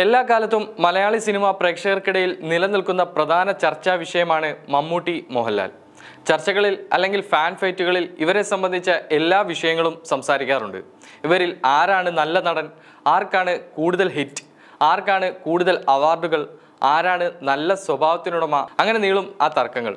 എല്ലാ കാലത്തും മലയാളി സിനിമ പ്രേക്ഷകർക്കിടയിൽ നിലനിൽക്കുന്ന പ്രധാന ചർച്ചാ വിഷയമാണ് മമ്മൂട്ടി മോഹൻലാൽ. ചർച്ചകളിൽ അല്ലെങ്കിൽ ഫാൻ ഫൈറ്റുകളിൽ ഇവരെ സംബന്ധിച്ച എല്ലാ വിഷയങ്ങളും സംസാരിക്കാറുണ്ട്. ഇവരിൽ ആരാണ് നല്ല നടൻ ആർക്കാണ് കൂടുതൽ ഹിറ്റ് ആർക്കാണ് കൂടുതൽ അവാർഡുകൾ ആരാണ് നല്ല സ്വഭാവത്തിനുടമ അങ്ങനെ നീളും ആ തർക്കങ്ങൾ.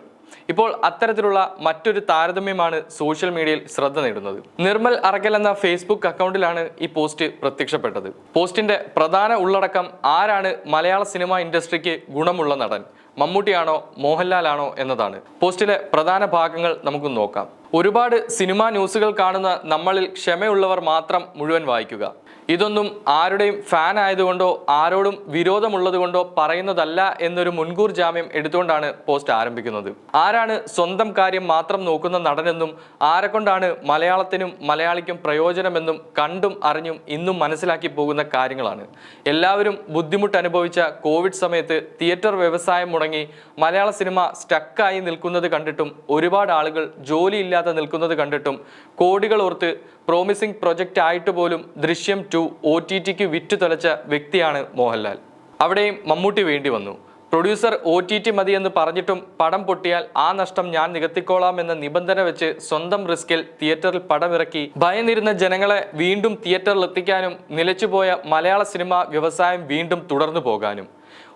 ഇപ്പോൾ അത്തരത്തിലുള്ള മറ്റൊരു താരതമ്യമാണ് സോഷ്യൽ മീഡിയയിൽ ശ്രദ്ധ നേടുന്നത്. നിർമ്മൽ അറക്കൽ എന്ന ഫേസ്ബുക്ക് അക്കൗണ്ടിലാണ് ഈ പോസ്റ്റ് പ്രത്യക്ഷപ്പെട്ടത്. പോസ്റ്റിന്റെ പ്രധാന ഉള്ളടക്കം ആരാണ് മലയാള സിനിമ ഇൻഡസ്ട്രിക്ക് ഗുണമുള്ള നടൻ? മമ്മൂട്ടിയാണോ മോഹൻലാലാണോ എന്നതാണ്. പോസ്റ്റിലെ പ്രധാന ഭാഗങ്ങൾ നമുക്ക് നോക്കാം. ഒരുപാട് സിനിമാ ന്യൂസുകൾ കാണുന്ന നമ്മളിൽ ക്ഷമയുള്ളവർ മാത്രം മുഴുവൻ വായിക്കുക. ഇതൊന്നും ആരുടെയും ഫാൻ ആയതുകൊണ്ടോ ആരോടും വിരോധമുള്ളതുകൊണ്ടോ പറയുന്നതല്ല എന്നൊരു മുൻകൂർ ജാമ്യം എടുത്തുകൊണ്ടാണ് പോസ്റ്റ് ആരംഭിക്കുന്നത്. ആരാണ് സ്വന്തം കാര്യം മാത്രം നോക്കുന്ന നടനെന്നും ആരെക്കൊണ്ടാണ് മലയാളത്തിനും മലയാളിക്കും പ്രയോജനമെന്നും കണ്ടും അറിഞ്ഞും ഇന്നും മനസ്സിലാക്കി പോകുന്ന കാര്യങ്ങളാണ്. എല്ലാവരും ബുദ്ധിമുട്ട് അനുഭവിച്ച കോവിഡ് സമയത്ത് തിയേറ്റർ വ്യവസായം മുടങ്ങി മലയാള സിനിമ സ്റ്റക്കായി നിൽക്കുന്നത് കണ്ടിട്ടും ഒരുപാട് ആളുകൾ ജോലിയില്ലാതെ നിൽക്കുന്നത് കണ്ടിട്ടും കോടികൾ ഓർത്ത് പ്രോമിസിംഗ് പ്രൊജക്റ്റ് ആയിട്ട് പോലും ദൃശ്യം ടു ഒ ടി ടിക്ക് വിറ്റു തുലച്ച വ്യക്തിയാണ് മോഹൻലാൽ. അവിടെയും മമ്മൂട്ടി വേണ്ടി വന്നു. പ്രൊഡ്യൂസർ ഒ ടി ടി മതിയെന്ന് പറഞ്ഞിട്ടും പടം പൊട്ടിയാൽ ആ നഷ്ടം ഞാൻ നികത്തിക്കോളാം എന്ന നിബന്ധന വെച്ച് സ്വന്തം റിസ്കിൽ തിയേറ്ററിൽ പടമിറക്കി ഭയന്നിരുന്ന ജനങ്ങളെ വീണ്ടും തിയേറ്ററിൽ എത്തിക്കാനും നിലച്ചുപോയ മലയാള സിനിമ വ്യവസായം വീണ്ടും തുടർന്നു പോകാനും.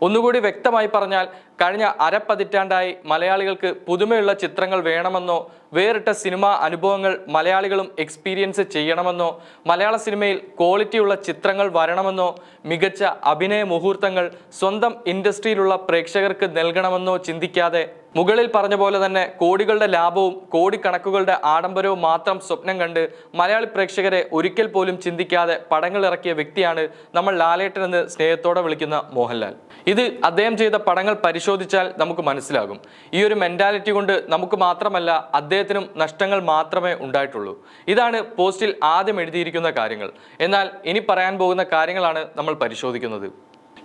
ഒന്നുകൂടി വ്യക്തമായി പറഞ്ഞാൽ കഴിഞ്ഞ അരപ്പതിറ്റാണ്ടായി മലയാളികൾക്ക് പുതുമയുള്ള ചിത്രങ്ങൾ വേണമെന്നോ വേറിട്ട സിനിമാ അനുഭവങ്ങൾ മലയാളികളും എക്സ്പീരിയൻസ് ചെയ്യണമെന്നോ മലയാള സിനിമയിൽ ക്വാളിറ്റിയുള്ള ചിത്രങ്ങൾ വരണമെന്നോ മികച്ച അഭിനയ മുഹൂർത്തങ്ങൾ സ്വന്തം ഇൻഡസ്ട്രിയിലുള്ള പ്രേക്ഷകർക്ക് നൽകണമെന്നോ ചിന്തിക്കാതെ മുകളിൽ പറഞ്ഞ പോലെ തന്നെ കോടികളുടെ ലാഭവും കോടിക്കണക്കുകളുടെ ആഡംബരവും മാത്രം സ്വപ്നം കണ്ട് മലയാളി പ്രേക്ഷകരെ ഒരിക്കൽ പോലും ചിന്തിക്കാതെ പടങ്ങൾ ഇറക്കിയ വ്യക്തിയാണ് നമ്മൾ ലാലേട്ടൻ എന്ന് സ്നേഹത്തോടെ വിളിക്കുന്ന മോഹൻലാൽ. ഇത് അദ്ദേഹം ചെയ്ത പടങ്ങൾ പരിശോധിച്ചാൽ നമുക്ക് മനസ്സിലാകും. ഈ ഒരു മെന്റാലിറ്റി കൊണ്ട് നമുക്ക് മാത്രമല്ല അദ്ദേഹത്തിനും നഷ്ടങ്ങൾ മാത്രമേ ഉണ്ടായിട്ടുള്ളൂ. ഇതാണ് പോസ്റ്റിൽ ആദ്യം എഴുതിയിരിക്കുന്ന കാര്യങ്ങൾ. എന്നാൽ ഇനി പറയാൻ പോകുന്ന കാര്യങ്ങളാണ് നമ്മൾ പരിശോധിക്കുന്നത്.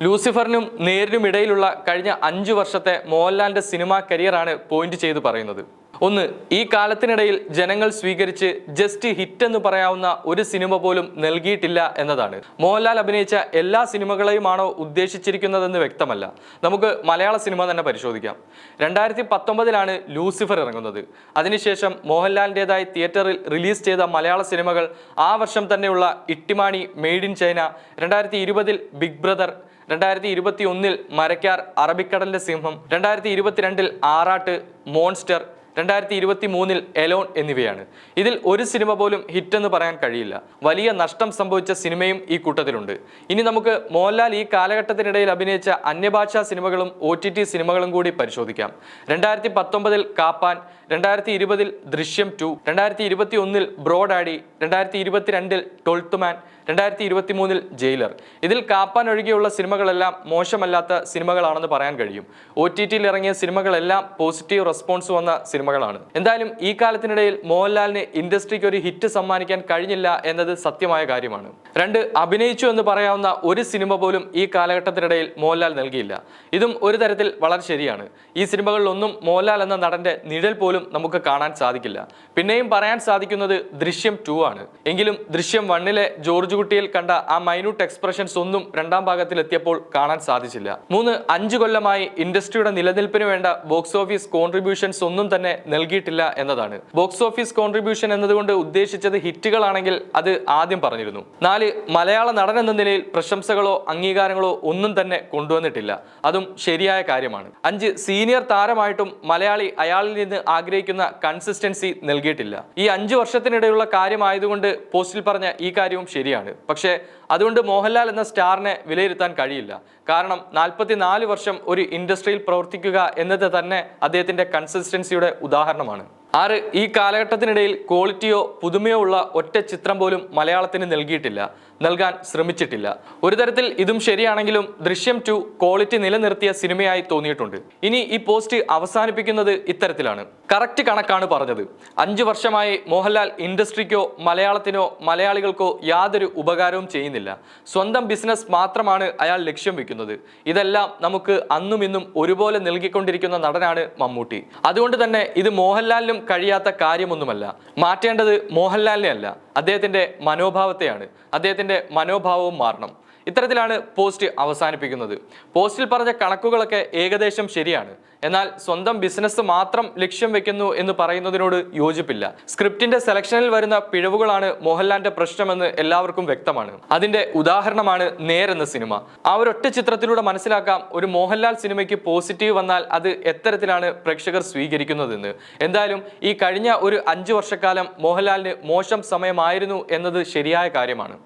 ലൂസിഫറിനും നേരിനും ഇടയിലുള്ള കഴിഞ്ഞ അഞ്ചു വർഷത്തെ മോഹൻലാലിന്റെ സിനിമാ കരിയറാണ് പോയിന്റ് ചെയ്ത് പറയുന്നത്. ഒന്ന് ഈ കാലത്തിനിടയിൽ ജനങ്ങൾ സ്വീകരിച്ച് ജസ്റ്റ് ഹിറ്റ് എന്ന് പറയാവുന്ന ഒരു സിനിമ പോലും നൽകിയിട്ടില്ല എന്നതാണ്. മോഹൻലാൽ അഭിനയിച്ച എല്ലാ സിനിമകളെയുമാണോ ഉദ്ദേശിച്ചിരിക്കുന്നതെന്ന് വ്യക്തമല്ല. നമുക്ക് മലയാള സിനിമ തന്നെ പരിശോധിക്കാം. രണ്ടായിരത്തി പത്തൊമ്പതിലാണ് ലൂസിഫർ ഇറങ്ങുന്നത്. അതിനുശേഷം മോഹൻലാലിന്റെതായി തിയേറ്ററിൽ റിലീസ് ചെയ്ത മലയാള സിനിമകൾ ആ വർഷം തന്നെയുള്ള ഇട്ടിമാണി മെയ്ഡ് ഇൻ ചൈന രണ്ടായിരത്തി ഇരുപതിൽ ബിഗ് ബ്രദർ രണ്ടായിരത്തി ഇരുപത്തി ഒന്നിൽ മരക്കാർ അറബിക്കടലിന്റെ സിംഹം രണ്ടായിരത്തി ഇരുപത്തിരണ്ടിൽ ആറാട്ട് മോൺസ്റ്റർ രണ്ടായിരത്തി ഇരുപത്തി മൂന്നിൽ എലോൺ എന്നിവയാണ്. ഇതിൽ ഒരു സിനിമ പോലും ഹിറ്റ് എന്ന് പറയാൻ കഴിയില്ല. വലിയ നഷ്ടം സംഭവിച്ച സിനിമയും ഈ കൂട്ടത്തിലുണ്ട്. ഇനി നമുക്ക് മോഹൻലാൽ ഈ കാലഘട്ടത്തിനിടയിൽ അഭിനയിച്ച അന്യഭാഷാ സിനിമകളും ഒ സിനിമകളും കൂടി പരിശോധിക്കാം. രണ്ടായിരത്തി പത്തൊമ്പതിൽ കാപ്പാൻ രണ്ടായിരത്തി ഇരുപതിൽ ദൃശ്യം ടു രണ്ടായിരത്തി ഇരുപത്തി ഒന്നിൽ ബ്രോഡാഡി രണ്ടായിരത്തി ഇരുപത്തിരണ്ടിൽ മാൻ രണ്ടായിരത്തി ഇരുപത്തി മൂന്നിൽ ജയിലർ. ഇതിൽ കാപ്പാൻ ഒഴികെയുള്ള സിനിമകളെല്ലാം മോശമല്ലാത്ത സിനിമകളാണെന്ന് പറയാൻ കഴിയും. ഒ ടി ടിയിൽ ഇറങ്ങിയ സിനിമകളെല്ലാം പോസിറ്റീവ് റെസ്പോൺസ് വന്ന സിനിമകളാണ്. എന്തായാലും ഈ കാലത്തിനിടയിൽ മോഹൻലാലിന് ഇൻഡസ്ട്രിക്ക് ഒരു ഹിറ്റ് സമ്മാനിക്കാൻ കഴിഞ്ഞില്ല എന്നത് സത്യമായ കാര്യമാണ്. രണ്ട് അഭിനയിച്ചു എന്ന് പറയാവുന്ന ഒരു സിനിമ പോലും ഈ കാലഘട്ടത്തിനിടയിൽ മോഹൻലാൽ നൽകിയില്ല. ഇതും ഒരു തരത്തിൽ വളരെ ശരിയാണ്. ഈ സിനിമകളിലൊന്നും മോഹൻലാൽ എന്ന നടന്റെ നിഴൽ പോലും നമുക്ക് കാണാൻ സാധിക്കില്ല. പിന്നെയും പറയാൻ സാധിക്കുന്നത് ദൃശ്യം ടു ആണ്. എങ്കിലും ദൃശ്യം വണ്ണിലെ ജോർജ് കുട്ടിയിൽ കണ്ട ആ മൈന്യൂട്ട് എക്സ്പ്രഷൻസ് ഒന്നും രണ്ടാം ഭാഗത്തിൽ എത്തിയപ്പോൾ കാണാൻ സാധിച്ചില്ല. മൂന്ന് അഞ്ചു കൊല്ലമായി ഇൻഡസ്ട്രിയുടെ നിലനിൽപ്പിന് വേണ്ട ബോക്സ് ഓഫീസ് കോൺട്രിബ്യൂഷൻസ് ഒന്നും തന്നെ നൽകിയിട്ടില്ല എന്നതാണ്. ബോക്സ് ഓഫീസ് കോൺട്രിബ്യൂഷൻ എന്നതുകൊണ്ട് ഉദ്ദേശിച്ചത് ഹിറ്റുകളാണെങ്കിൽ അത് ആദ്യം പറഞ്ഞിരുന്നു. നാല് മലയാള നടൻ എന്ന നിലയിൽ പ്രശംസകളോ അംഗീകാരങ്ങളോ ഒന്നും തന്നെ കൊണ്ടുവന്നിട്ടില്ല. അതും ശരിയായ കാര്യമാണ്. അഞ്ച് സീനിയർ താരമായിട്ടും മലയാളി അയാളിൽ നിന്ന് ആഗ്രഹിക്കുന്ന കൺസിസ്റ്റൻസി നൽകിയിട്ടില്ല. ഈ അഞ്ചു വർഷത്തിനിടെയുള്ള കാര്യമായതുകൊണ്ട് പോസ്റ്റിൽ പറഞ്ഞ ഈ കാര്യവും ശരിയാണ്. പക്ഷേ അതുകൊണ്ട് മോഹൻലാൽ എന്ന സ്റ്റാറിനെ വിലയിരുത്താൻ കഴിയില്ല. കാരണം നാൽപ്പത്തിനാല് വർഷം ഒരു ഇൻഡസ്ട്രിയിൽ പ്രവർത്തിക്കുക എന്നത് തന്നെ അദ്ദേഹത്തിന്റെ കൺസിസ്റ്റൻസിയുടെ ഉദാഹരണമാണ്. ആറ് ഈ കാലഘട്ടത്തിനിടയിൽ ക്വാളിറ്റിയോ പുതുമയോ ഉള്ള ഒറ്റ ചിത്രം പോലും മലയാളത്തിന് നൽകിയിട്ടില്ല. നൽകാൻ ശ്രമിച്ചിട്ടില്ല. ഒരു തരത്തിൽ ഇതും ശരിയാണെങ്കിലും ദൃശ്യം ടു ക്വാളിറ്റി നിലനിർത്തിയ സിനിമയായി തോന്നിയിട്ടുണ്ട്. ഇനി ഈ പോസ്റ്റ് അവസാനിപ്പിക്കുന്നത് ഇത്തരത്തിലാണ്. കറക്റ്റ് കണക്കാണ് പറഞ്ഞത്. അഞ്ചു വർഷമായി മോഹൻലാൽ ഇൻഡസ്ട്രിക്കോ മലയാളത്തിനോ മലയാളികൾക്കോ യാതൊരു ഉപകാരവും ചെയ്യുന്നില്ല. സ്വന്തം ബിസിനസ് മാത്രമാണ് അയാൾ ലക്ഷ്യം വെക്കുന്നത്. ഇതെല്ലാം നമുക്ക് അന്നും ഇന്നും ഒരുപോലെ നൽകിക്കൊണ്ടിരിക്കുന്ന നടനാണ് മമ്മൂട്ടി. അതുകൊണ്ട് തന്നെ ഇത് മോഹൻലാലിനും കഴിയാത്ത കാര്യമൊന്നുമല്ല. മാറ്റേണ്ടത് മോഹൻലാലിനെ അല്ല അദ്ദേഹത്തിന്റെ മനോഭാവത്തെയാണ്. അദ്ദേഹത്തിന്റെ മനോഭാവവും മാറണം. ഇത്തരത്തിലാണ് പോസ്റ്റ് അവസാനിപ്പിക്കുന്നത്. പോസ്റ്റിൽ പറഞ്ഞ കണക്കുകളൊക്കെ ഏകദേശം ശരിയാണ്. എന്നാൽ സ്വന്തം ബിസിനസ് മാത്രം ലക്ഷ്യം വെക്കുന്നു എന്ന് പറയുന്നതിനോട് യോജിപ്പില്ല. സ്ക്രിപ്റ്റിന്റെ സെലക്ഷനിൽ വരുന്ന പിഴവുകളാണ് മോഹൻലാലിന്റെ പ്രശ്നമെന്ന് എല്ലാവർക്കും വ്യക്തമാണ്. അതിന്റെ ഉദാഹരണമാണ് നേരെന്ന സിനിമ. ആ ഒരൊറ്റ ചിത്രത്തിലൂടെ മനസ്സിലാക്കാം ഒരു മോഹൻലാൽ സിനിമയ്ക്ക് പോസിറ്റീവ് വന്നാൽ അത് എത്തരത്തിലാണ് പ്രേക്ഷകർ സ്വീകരിക്കുന്നതെന്ന്. എന്തായാലും ഈ കഴിഞ്ഞ ഒരു അഞ്ചു വർഷക്കാലം മോഹൻലാലിന് മോശം സമയമായിരുന്നു എന്നത് ശരിയായ കാര്യമാണ്.